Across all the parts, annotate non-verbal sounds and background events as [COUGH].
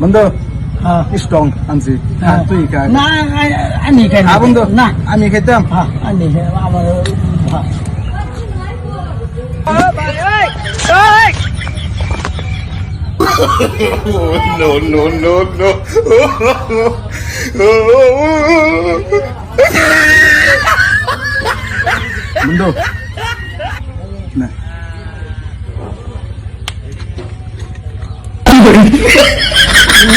বন্ধু হ্যাঁ স্ট্রং আনছি হ্যাঁ। তুই খা না আনি খাই খা বন্ধু না আমি খেতাম হ্যাঁ আনি খাই আমার হ্যাঁ no, no, no, no. বন্ধু না [LAUGHS]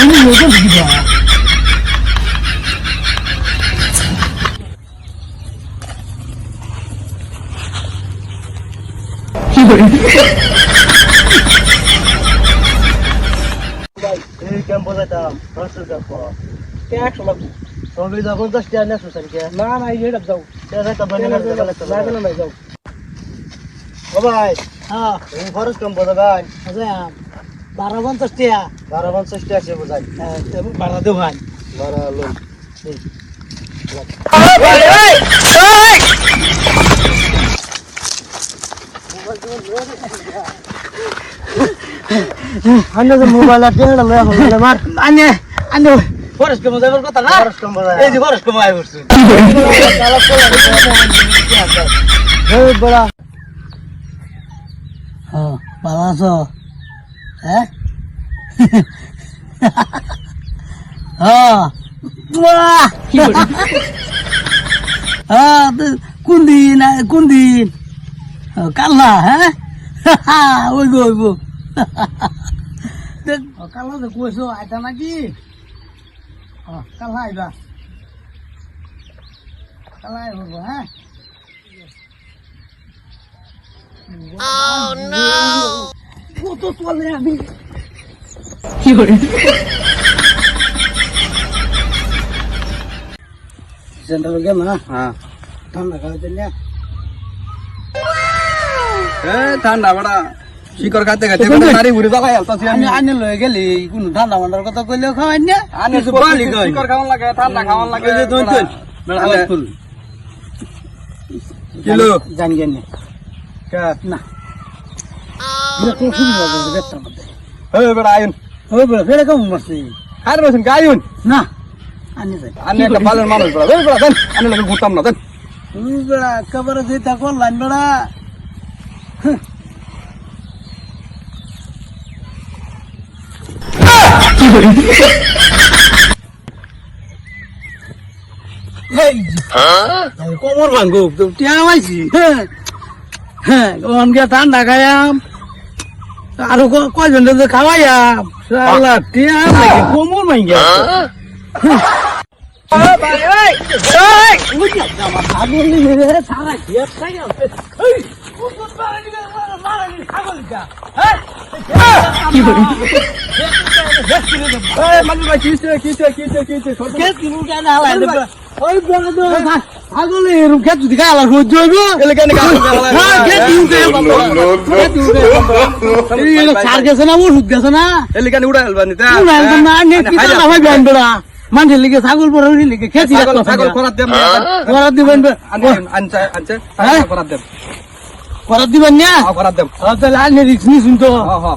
এই ক্যাম্প যাইতাম দশের ক্যাম্প একশো লাগবে তবে যা পঞ্চাশ টাকা নেশো সারিকে না না এই এটা যাও যাইতাম লাগে না যাও ও ভাই হ্যাঁ খরচ কম বোঝা ভাই আচ্ছা বারো পঞ্চাশ টাকা বারো পঞ্চাশ টাকা সে বোঝাই বারো দেও ভাই। বারো লোক। মোবাইল আর টেঙ্গা লয়া হলো মার। আনে আনে ফরেস্ট কম যাবার কথা না? ফরেস্ট কম এই যে ফরেস্ট কম আই করছে এই বড়া। হ্যাঁ ভালো আছো? hả? Ờ. Quân ờ kundi quân kundi ở cát là hả? [LAUGHS] Ôi rồi vừa đừng ở cát là được cua rồi ai ta nói gì ờ cát lại rồi. Cát lại rồi hả? Oh no! কত চলে আমি। Central game না? হ্যাঁ। ঠান্ডা খাওয়া দিলে এ ঠান্ডা বড়া। শিকর খাতে খাতে তো নারী ঘুরে জ্বালাই আলতাছি আমি। আনে লয়ে গেলি কোন ঠান্ডা মান্ডার কথা কইলেও খাওয়াই না। আনে কিছু বালি কই? শিকর খাওয়ান লাগে ঠান্ডা খাওয়ান লাগে এই যে দুই তিন আনে। কিলো? জানি জানি। না। এটা তো সুবিধা হবে বেটার মধ্যে এই বড়া আইন ওই বলে ফেরে কেমন মারছি আর বসুন গায়ুন না আনি যাই আনে একটা ভালো মানুষ বড়া এই বড়া দেন আনে লাগে ঘুরতাম না দেন তুই বেড়া একেবারে যে থাকো লাইন বেড়া এই যে, কোমর ভাঙ্গো তো টিয়া মাইছি হ্যাঁ হ্যাঁ ওখান গিয়ে ঠান্ডা খাইয়াম আরও ক- কয়জন যে খাওয়াইয়াম সালা টিয়া নাকি কোমর ভাঙ্গিয়া এই এরম খেত যদি এলে কেন হ্যাঁ, খেত দিউ কে No, no, no. এই সার গেছে না ওষুধ গেছে না? এলে কেন উড়া হেলবানি তা না একদম না নে কি না ভাই বেন মানুষের লিগে ছাগল পরে ওই লিগে খেতি ছাগল ছাগল করাত দেব করাত দিবেন আনছে আনছে হ্যাঁ? দেব। দিবেন না? করাত দেব। তাহলে আনে রিক্স নি শুনতো হ্যাঁ হ্যাঁ